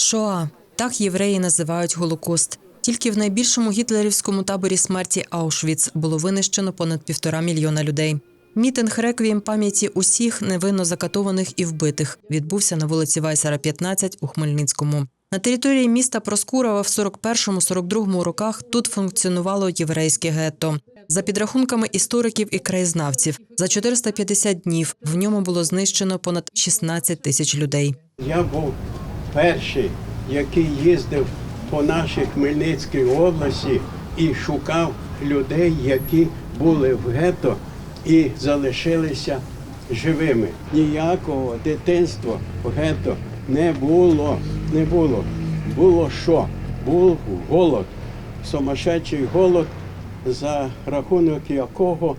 Шоа так євреї називають Голокост. Тільки в найбільшому гітлерівському таборі смерті Аушвіц було винищено понад півтора мільйона людей. Мітинг реквієм пам'яті усіх невинно закатованих і вбитих відбувся на вулиці Вайсера, 15 у Хмельницькому. На території міста Проскурова в 41-42 роках тут функціонувало єврейське гетто. За підрахунками істориків і краєзнавців, за 450 днів в ньому було знищено понад 16 тисяч людей. Я був перший, який їздив по нашій Хмельницькій області і шукав людей, які були в гетто і залишилися живими. Ніякого дитинства в гетто не було. Не було. Було що? Був голод, сумасшедший голод, за рахунок якого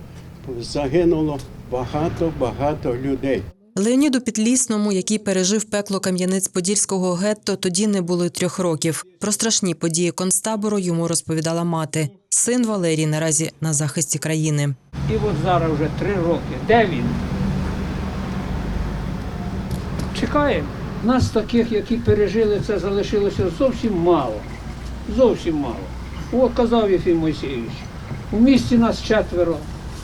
загинуло багато-багато людей. Леоніду Підлісному, який пережив пекло Кам'янець-Подільського гетто, тоді не було трьох років. Про страшні події концтабору йому розповідала мати. Син Валерій наразі на захисті країни. І от зараз вже три роки. Де він? Чекаємо. Нас таких, які пережили це, залишилося зовсім мало. Зовсім мало. О, казав Єфім Мойсеєвич. У місті нас четверо,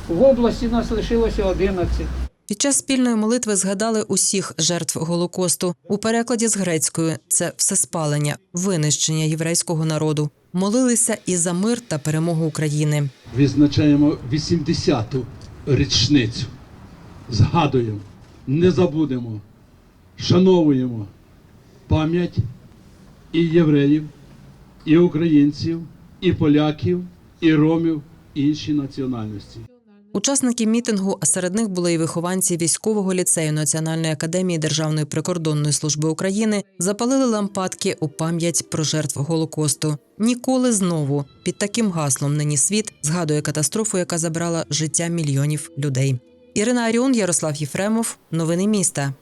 в області нас лишилося одинадцять. Під час спільної молитви згадали усіх жертв Голокосту. У перекладі з грецької це всеспалення, винищення єврейського народу. Молилися і за мир та перемогу України. відзначаємо 80-ту річницю. Згадуємо, не забудемо, шановуємо пам'ять і євреїв, і українців, і поляків, і ромів, і інші національності. Учасники мітингу, а серед них були і вихованці військового ліцею Національної академії Державної прикордонної служби України, запалили лампадки у пам'ять про жертв Голокосту. Ніколи знову під таким гаслом нині світ згадує катастрофу, яка забрала життя мільйонів людей. Ірина Аріон, Ярослав Єфремов. Новини міста.